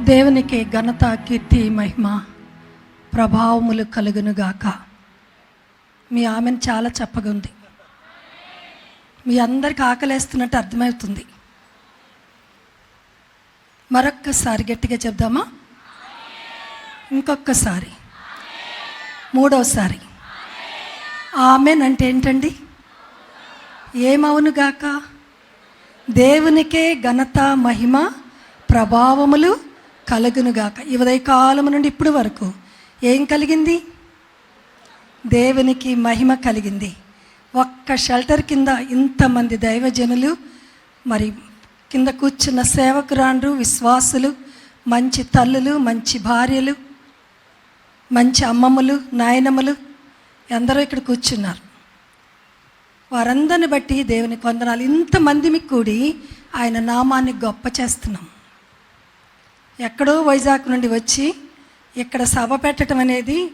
దేవునికి ఘనత కీర్తి మహిమ ప్రభావములు కలుగునుగాక. మీ ఆమెను చాలా చెప్పగుంది ఉంది. మీ అందరికి ఆకలేస్తున్నట్టు అర్థమవుతుంది. మరొక్కసారి గట్టిగా చెప్దామా? ఇంకొకసారి మూడవసారి ఆమెన్ అంటే ఏంటండి? ఏమవునుగాక? దేవునికే ఘనత మహిమ ప్రభావములు కలుగునుగాక. ఈ కాలం నుండి ఇప్పుడు వరకు ఏం కలిగింది? దేవునికి మహిమ కలిగింది. ఒక్క షెల్టర్ కింద ఇంతమంది దైవజనులు మరి కింద కూర్చున్న సేవకురాండ్రు విశ్వాసులు మంచి తల్లులు మంచి భార్యలు మంచి అమ్మమ్మలు నాయనమ్మలు అందరూ ఇక్కడ కూర్చున్నారు. వారందరిని బట్టి దేవుని కొందనాలు ఇంతమంది మీకు కూడి ఆయన నామాన్ని గొప్ప చేస్తున్నాం. ఎక్కడో వైజాగ్ నుండి వచ్చి ఇక్కడ సభ పెట్టడం అనేది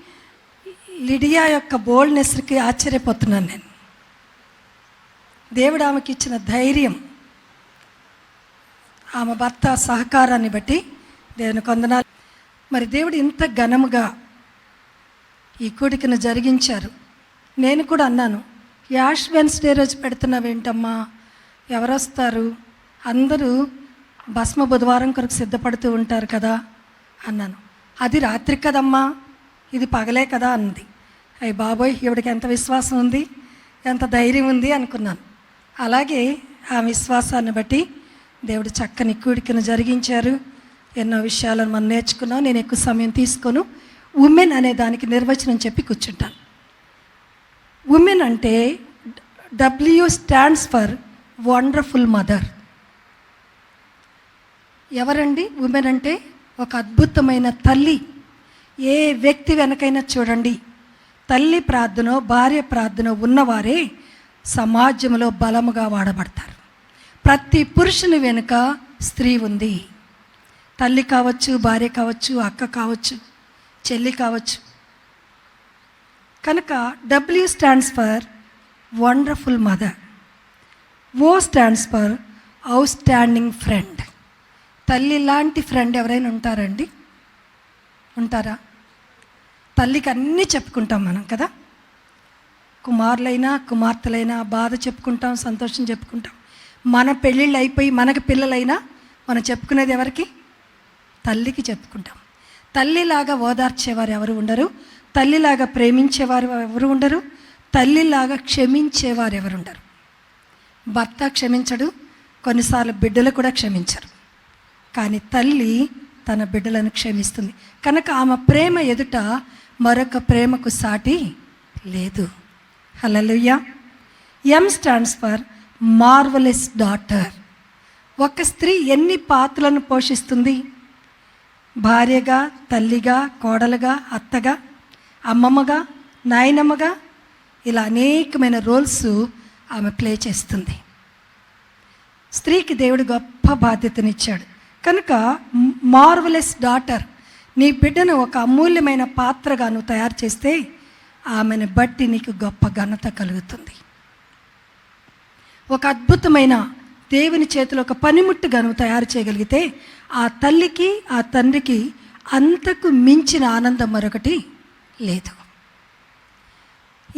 లిడియా యొక్క బోల్డ్నెస్కి ఆశ్చర్యపోతున్నాను నేను. దేవుడు ఆమెకి ఇచ్చిన ధైర్యం ఆమె భర్త సహకారాన్ని బట్టి దేవుని కొందనాలు. మరి దేవుడు ఇంత ఘనముగా ఈ కూడికను జరిగించారు. నేను కూడా అన్నాను యాష్ వెన్స్డే రోజు పెడుతున్నావేంటమ్మా? ఎవరొస్తారు? అందరూ భస్మ బుధవారం కొరకు సిద్ధపడుతూ ఉంటారు కదా అన్నాను. అది రాత్రి కదమ్మా ఇది పగలే కదా అన్నది అయ్యి బాబోయ్ ఈవిడికి ఎంత విశ్వాసం ఉంది ఎంత ధైర్యం ఉంది అనుకున్నాను. అలాగే ఆ విశ్వాసాన్ని బట్టి దేవుడు చక్కని కూడికను జరిగించారు. ఎన్నో విషయాలను మనం నేర్చుకున్నాం నేను ఎక్కువ సమయం తీసుకొను. ఉమెన్ అనే దానికి నిర్వచనం చెప్పి కూర్చుంటాను. ఉమెన్ అంటే W stands for wonderful mother. ఎవరండి? ఉమెన్ అంటే ఒక అద్భుతమైన తల్లి. ఏ వ్యక్తి వెనకైనా చూడండి. తల్లి ప్రార్థన భార్య ప్రార్థన ఉన్నవారే సమాజంలో బలముగా వాడబడతారు. ప్రతి పురుషుని వెనుక స్త్రీ ఉంది. తల్లి కావచ్చు భార్య కావచ్చు అక్క కావచ్చు చెల్లి కావచ్చు. కనుక W stands for wonderful mother O stands for outstanding friend తల్లి లాంటి ఫ్రెండ్ ఎవరైనా ఉంటారండి? ఉంటారా? తల్లికి అన్నీ చెప్పుకుంటాం మనం కదా? కుమారులైనా కుమార్తెలైనా బాధ చెప్పుకుంటాం సంతోషం చెప్పుకుంటాం. మన పెళ్ళిళ్ళు అయిపోయి మనకి పిల్లలైనా మనం చెప్పుకునేది ఎవరికి? తల్లికి చెప్పుకుంటాం. తల్లిలాగా ఓదార్చేవారు ఎవరు ఉండరు? తల్లిలాగా ప్రేమించేవారు ఎవరు ఉండరు? తల్లిలాగా క్షమించేవారు ఎవరు ఉండరు? భర్త క్షమించడు కొన్నిసార్లు బిడ్డలు కూడా క్షమించరు. కానీ తల్లి తన బిడ్డలను క్షమిస్తుంది. కనుక ఆమె ప్రేమ ఎదుట మరొక ప్రేమకు సాటి లేదు. Hallelujah M stands for marvellous daughter ఒక స్త్రీ ఎన్ని పాత్రలను పోషిస్తుంది? భార్యగా తల్లిగా కోడలుగా అత్తగా అమ్మమ్మగా నాయనమ్మగా ఇలా అనేకమైన రోల్స్ ఆమె ప్లే చేస్తుంది. స్త్రీకి దేవుడు గొప్ప బాధ్యతనిచ్చాడు. కనుక మార్వలెస్ డాటర్ నీ బిడ్డను ఒక అమూల్యమైన పాత్రగా నువ్వు తయారు చేస్తే ఆమెను బట్టి నీకు గొప్ప ఘనత కలుగుతుంది. ఒక అద్భుతమైన దేవుని చేతిలో ఒక పనిముట్టుగా నువ్వు తయారు చేయగలిగితే ఆ తల్లికి ఆ తండ్రికి అంతకు మించిన ఆనందం మరొకటి లేదు.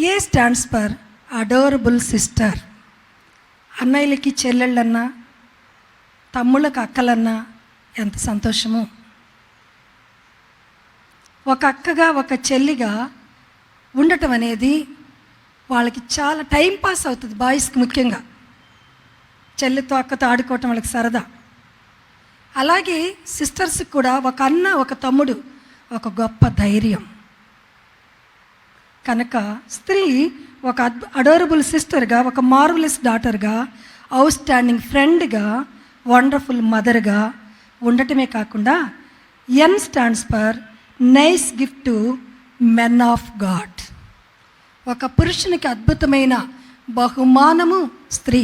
A stands for adorable sister అన్నయ్యలకి చెల్లెళ్ళన్నా తమ్ముళ్ళకి అక్కలన్నా ఎంత సంతోషము. ఒక అక్కగా ఒక చెల్లిగా ఉండటం అనేది వాళ్ళకి చాలా టైం పాస్ అవుతుంది బాయ్స్కి ముఖ్యంగా. చెల్లితో అక్కతో ఆడుకోవటం వాళ్ళకి సరదా. అలాగే సిస్టర్స్కి కూడా ఒక అన్న ఒక తమ్ముడు ఒక గొప్ప ధైర్యం. కనుక స్త్రీ ఒక అడ్ అడోరబుల్ సిస్టర్గా ఒక మార్వలెస్ డాటర్గా అవుట్ స్టాండింగ్ ఫ్రెండ్గా వండర్ఫుల్ మదర్గా ఉండటమే కాకుండా N stands for nice gift to men of God ఒక పురుషునికి అద్భుతమైన బహుమానము స్త్రీ.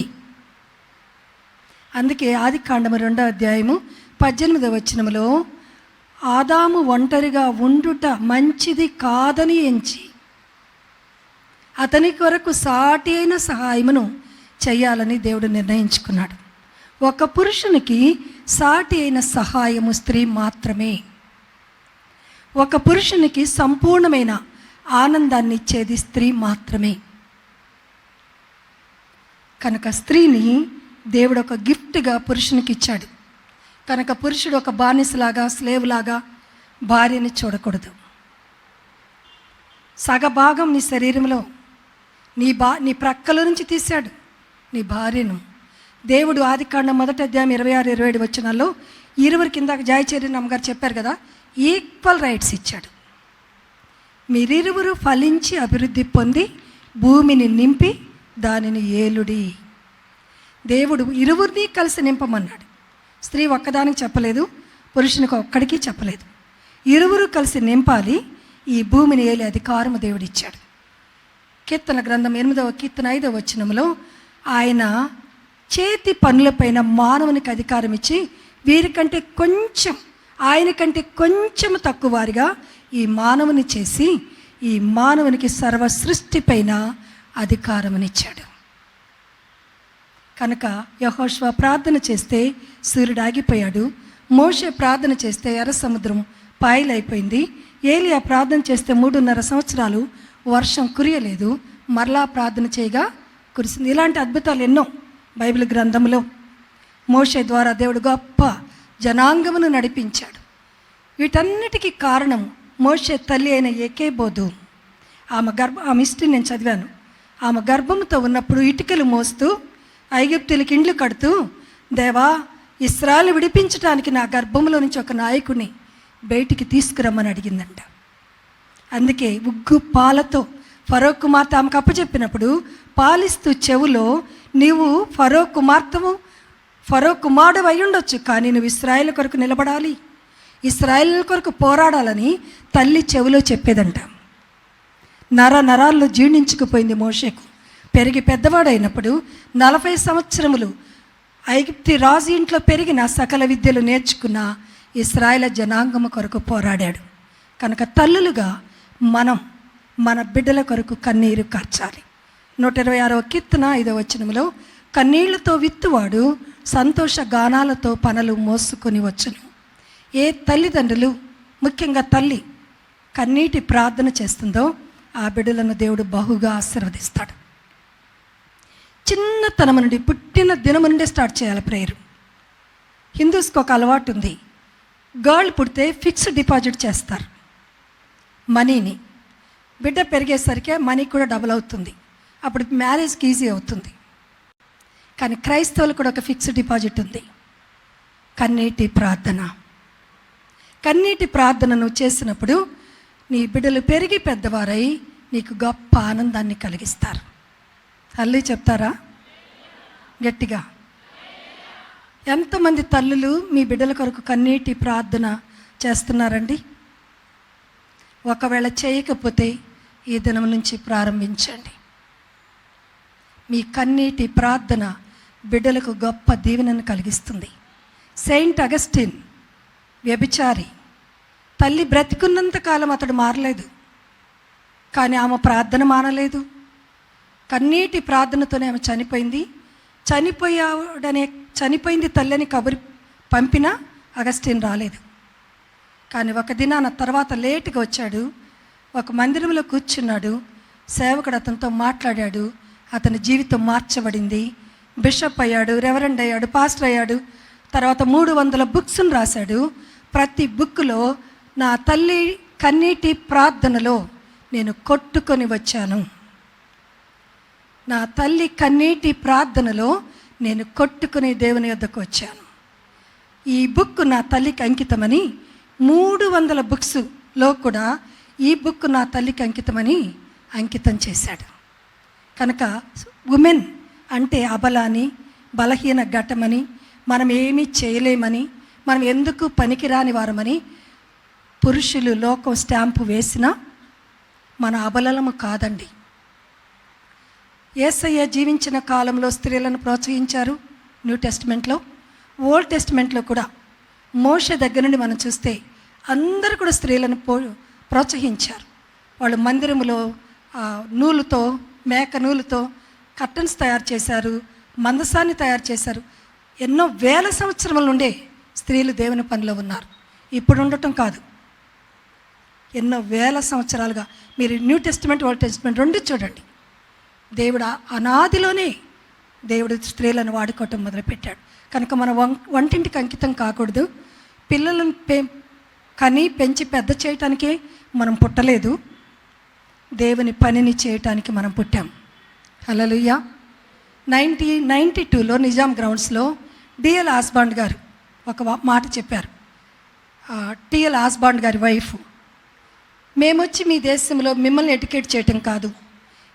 అందుకే ఆది కాండము రెండో అధ్యాయము పద్దెనిమిదవ వచనములో ఆదాము ఒంటరిగా ఉండుట మంచిది కాదని ఎంచి అతని కొరకు సాటి అయిన సహాయమును చేయాలని దేవుడు నిర్ణయించుకున్నాడు. ఒక పురుషునికి సాటి అయిన సహాయము స్త్రీ మాత్రమే. ఒక పురుషునికి సంపూర్ణమైన ఆనందాన్ని ఇచ్చేది స్త్రీ మాత్రమే. కనుక స్త్రీని దేవుడు ఒక గిఫ్ట్గా పురుషునికి ఇచ్చాడు. కనుక పురుషుడు ఒక బానిసలాగా స్లేవ్లాగా భార్యని చూడకూడదు. సగభాగం నీ శరీరంలో నీ బా నీ ప్రక్కల నుంచి తీశాడు నీ భార్యను. దేవుడు ఆదికాండం మొదటి అధ్యాయం ఇరవై ఆరు ఇరవై ఏడు వచ్చినాల్లో ఇరువురికి కింద జాయచేరి అమ్మగారు చెప్పారు కదా ఈక్వల్ రైట్స్ ఇచ్చాడు. మీరిరువురు ఫలించి అభివృద్ధి పొంది భూమిని నింపి దానిని ఏలుడి. దేవుడు ఇరువురిని కలిసి నింపమన్నాడు. స్త్రీ ఒక్కదానికి చెప్పలేదు పురుషునికి ఒక్కడికి చెప్పలేదు. ఇరువురు కలిసి నింపాలి ఈ భూమిని ఏలి అధికారము దేవుడిచ్చాడు. కీర్తన గ్రంథం ఎనిమిదవ కీర్తన ఐదవ వచనంలో ఆయన చేతి పనులపైన మానవునికి అధికారం ఇచ్చి వీరికంటే కొంచెం ఆయన కంటే కొంచెం తక్కువ వారిగా ఈ మానవుని చేసి ఈ మానవునికి సర్వ సృష్టిపైన అధికారమునిచ్చాడు. కనుక యహోష్వ ప్రార్థన చేస్తే సూర్యుడు ఆగిపోయాడు మోషే ప్రార్థన చేస్తే ఎర్ర సముద్రం పాయలైపోయింది. ఏలియా ప్రార్థన చేస్తే మూడున్నర సంవత్సరాలు వర్షం కురియలేదు. మరలా ప్రార్థన చేయగా కురిసింది. ఇలాంటి అద్భుతాలు ఎన్నో బైబిల్ గ్రంథంలో మోషే ద్వారా దేవుడు గొప్ప జనాంగమును నడిపించాడు. వీటన్నిటికీ కారణం మోషే తల్లి అయిన ఏకేబోధు ఆమె గర్భ ఆమె హిస్టరీ నేను చదివాను. ఆమె గర్భంతో ఉన్నప్పుడు ఇటుకలు మోస్తూ ఐగుప్తులకి ఇండ్లు కడుతూ దేవా ఇస్రాలు విడిపించడానికి నా గర్భంలో నుంచి ఒక నాయకుని బయటికి తీసుకురమ్మని అడిగిందంట. అందుకే ఉగ్గు పాలతో ఫరో కుమార్తె ఆమెకు అప్పచెప్పినప్పుడు పాలిస్తూ చెవులో నీవు ఫరో కుమార్తెము ఫరో కుమారుడు అయి ఉండొచ్చు కానీ నువ్వు ఇస్రాయేల్ కొరకు నిలబడాలి. ఇస్రాయేల్ కొరకు పోరాడాలని తల్లి చెవిలో చెప్పేదంట. నర నరాల్లో జీర్ణించుకుపోయింది మోషేకు. పెరిగి పెద్దవాడైనప్పుడు నలభై సంవత్సరములు ఐగుప్తి రాజు ఇంట్లో పెరిగిన సకల విద్యలు నేర్చుకున్న ఇస్రాయల జనాంగము కొరకు పోరాడాడు. కనుక తల్లులుగా మనం మన బిడ్డల కొరకు కన్నీరు కార్చాలి. నూట ఇరవై ఆరవ కీర్తన ఐదవ వచనంలో కన్నీళ్ళతో విత్తువాడు సంతోష గానాలతో పనులు మోసుకొని వచ్చును. ఏ తల్లిదండ్రులు ముఖ్యంగా తల్లి కన్నీటి ప్రార్థన చేస్తుందో ఆ బిడ్డలను దేవుడు బహుగా ఆశీర్వదిస్తాడు. చిన్నతనం నుండి పుట్టిన దినము నుండే స్టార్ట్ చేయాలి ప్రేయర్. హిందూస్కి ఒక అలవాటు ఉంది. గర్ల్ పుడితే ఫిక్స్డ్ డిపాజిట్ చేస్తారు. మనీని బిడ్డ పెరిగేసరికి మనీ కూడా డబుల్ అవుతుంది. అప్పుడు మ్యారేజ్కి ఈజీ అవుతుంది. కానీ క్రైస్తవులు కూడా ఒక ఫిక్స్డ్ డిపాజిట్ ఉంది. కన్నీటి ప్రార్థన. కన్నీటి ప్రార్థనను చేసినప్పుడు నీ బిడ్డలు పెరిగి పెద్దవారై నీకు గొప్ప ఆనందాన్ని కలిగిస్తారు. తల్లి చెప్తారా? గట్టిగా. ఎంతమంది తల్లులు మీ బిడ్డల కొరకు కన్నీటి ప్రార్థన చేస్తున్నారండి? ఒకవేళ చేయకపోతే ఈ దినం నుంచి ప్రారంభించండి. మీ కన్నీటి ప్రార్థన బిడ్డలకు గొప్ప దీవెనను కలిగిస్తుంది. సెయింట్ అగస్టిన్ వ్యభిచారి తల్లి బ్రతికున్నంత కాలం అతడు మారలేదు. కానీ ఆమె ప్రార్థన మానలేదు. కన్నీటి ప్రార్థనతోనే ఆమె చనిపోయింది. చనిపోయాడనే చనిపోయింది తల్లిని కబురు పంపినా అగస్టిన్ రాలేదు. కానీ ఒక దినాన తర్వాత లేటుగా వచ్చాడు. ఒక మందిరంలో కూర్చున్నాడు. సేవకుడు అతనితో మాట్లాడాడు. అతని జీవితం మార్చబడింది. బిషప్ అయ్యాడు రెవరెండ్ అయ్యాడు పాస్టర్ అయ్యాడు. తర్వాత మూడు వందల బుక్స్ను రాశాడు. ప్రతి బుక్లో నా తల్లి కన్నీటి ప్రార్థనలో నేను కొట్టుకొని వచ్చాను. నా తల్లి కన్నీటి ప్రార్థనలో నేను కొట్టుకుని దేవుని యొద్దకు వచ్చాను. ఈ బుక్ నా తల్లికి అంకితమని మూడు వందల బుక్స్లో కూడా ఈ బుక్ నా తల్లికి అంకితమని అంకితం చేశాడు. కనుక ఉమెన్ అంటే అబలాని బలహీన ఘటమని మనం ఏమీ చేయలేమని మనం ఎందుకు పనికిరాని వారమని పురుషులు లోకం స్టాంపు వేసినా మన అబలలము కాదండి. ఏసయ్య జీవించిన కాలంలో స్త్రీలను ప్రోత్సహించారు న్యూ టెస్ట్మెంట్లో. ఓల్డ్ టెస్ట్మెంట్లో కూడా మోష దగ్గర నుండి మనం చూస్తే అందరూ కూడా స్త్రీలను పో ప్రోత్సహించారు. వాళ్ళు మందిరములో ఆ, నూలుతో మేక నూలుతో కర్టన్స్ తయారు చేశారు మందసాన్ని తయారు చేశారు. ఎన్నో వేల సంవత్సరముల నుండే స్త్రీలు దేవుని పనిలో ఉన్నారు. ఇప్పుడు ఉండటం కాదు. ఎన్నో వేల సంవత్సరాలుగా మీరు న్యూ టెస్ట్మెంట్ ఓల్డ్ టెస్ట్మెంట్ రెండు చూడండి. దేవుడు అనాదిలోనే దేవుడు స్త్రీలను వాడుకోవటం మొదలుపెట్టాడు. కనుక మన వం వంటింటికి అంకితం కాకూడదు. పిల్లలను పే కానీ పెంచి పెద్ద చేయటానికే మనం పుట్టలేదు. దేవుని పనిని చేయటానికి మనం పుట్టాం. హలలుయ్యా నైంటీ నైంటీ టూలో నిజాం గ్రౌండ్స్లో డిఎల్ ఆస్బాండ్ గారు ఒక మాట చెప్పారు. టిఎల్ ఆస్బాండ్ గారి వైఫ్ మేమొచ్చి మీ దేశంలో మిమ్మల్ని ఎడ్యుకేట్ చేయటం కాదు.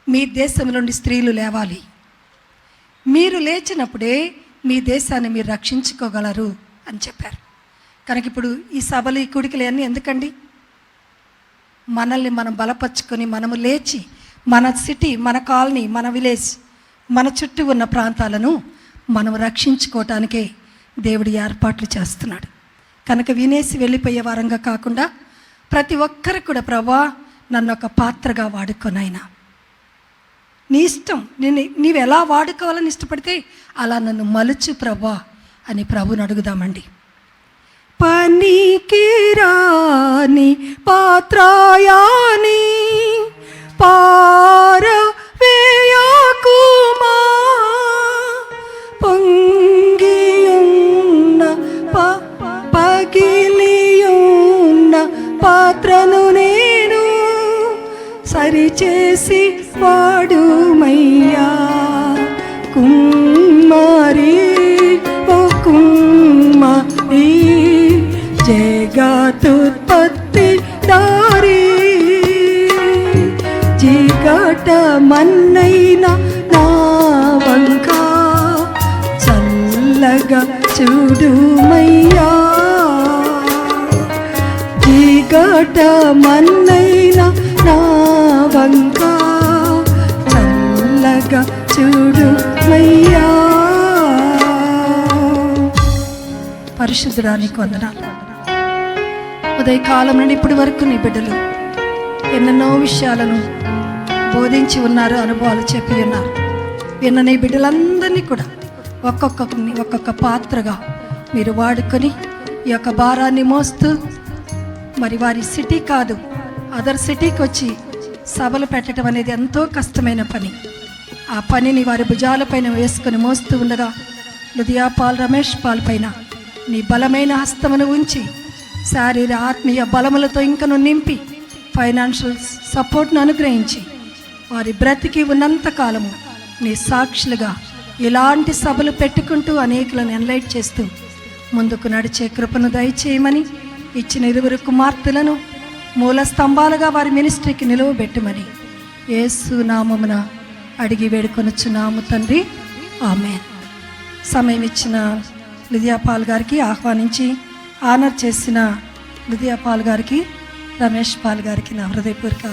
మీ దేశంలోని నుండి స్త్రీలు లేవాలి. మీరు లేచినప్పుడే మీ దేశాన్ని మీరు రక్షించుకోగలరు అని చెప్పారు. కనుక ఇప్పుడు ఈ సభలు ఈ కుడికలు అన్నీ ఎందుకండి? మనల్ని మనం బలపరుచుకొని మనము లేచి మన సిటీ మన కాలనీ మన విలేజ్ మన చుట్టూ ఉన్న ప్రాంతాలను మనం రక్షించుకోవటానికే దేవుడు ఏర్పాట్లు చేస్తున్నాడు. కనుక వినేసి వెళ్ళిపోయే వారంగా కాకుండా ప్రతి ఒక్కరు కూడా ప్రభా నన్ను ఒక పాత్రగా వాడుకోనైనా. నీ ఇష్టం నేను నీవు ఎలా వాడుకోవాలని ఇష్టపడితే అలా నన్ను మలుచు ప్రభా అని ప్రభుని అడుగుదామండి. పనికిరాని పాత్రయాని పాత్రాయాని మన్నైన నా వంక చల్లగా చూడుమయ్యా. చీకట మన్నైన నా వంక చల్లగా చూడుమయ్యా. పరిశుద్ధడానికి వందన వందనాలు. ఉదయకాలం నుండి ఇప్పటి వరకు నీ బిడ్డలు ఎన్నెన్నో విషయాలను బోధించి ఉన్నారు అనుభవాలు చెప్పి ఉన్నారు. విన్న నీ బిడ్డలందరినీ కూడా ఒక్కొక్క ఒక్కొక్క పాత్రగా మీరు వాడుకొని ఈ యొక్క భారాన్ని మోస్తూ మరి వారి సిటీ కాదు అదర్ సిటీకి వచ్చి సభలు పెట్టడం అనేది ఎంతో కష్టమైన పని. ఆ పనిని వారి భుజాలపైన వేసుకొని మోస్తూ ఉండగా హృదయా పాల్ రమేష్ పాల్ పైన నీ బలమైన హస్తమును ఉంచి శారీర ఆత్మీయ బలములతో ఇంకను నింపి ఫైనాన్షియల్ సపోర్ట్ను అనుగ్రహించి వారి బ్రతికి ఉన్నంత కాలము నీ సాక్షులుగా ఇలాంటి సభలు పెట్టుకుంటూ అనేకులను ఎన్లైట్ చేస్తూ ముందుకు నడిచే కృపను దయచేయమని ఇచ్చిన ఇరువురు కుమార్తెలను మూల స్తంభాలుగా వారి మినిస్ట్రీకి నిలువబెట్టమని ఏసు నామమున అడిగి వేడుకొనుచున్నాము తండ్రి. ఆమె సమయం ఇచ్చిన లిదియాపాల్ గారికి ఆహ్వానించి ఆనర్ చేసిన లిదియాపాల్ గారికి రమేష్ పాల్ గారికి నా హృదయపూర్వక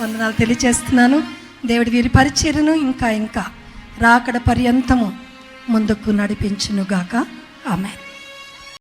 వందనాలు తెలియజేస్తున్నాను. దేవుడి వీరి పరిచర్యను ఇంకా ఇంకా రాకడ పర్యంతము ముందుకు నడిపించునుగాక. ఆమె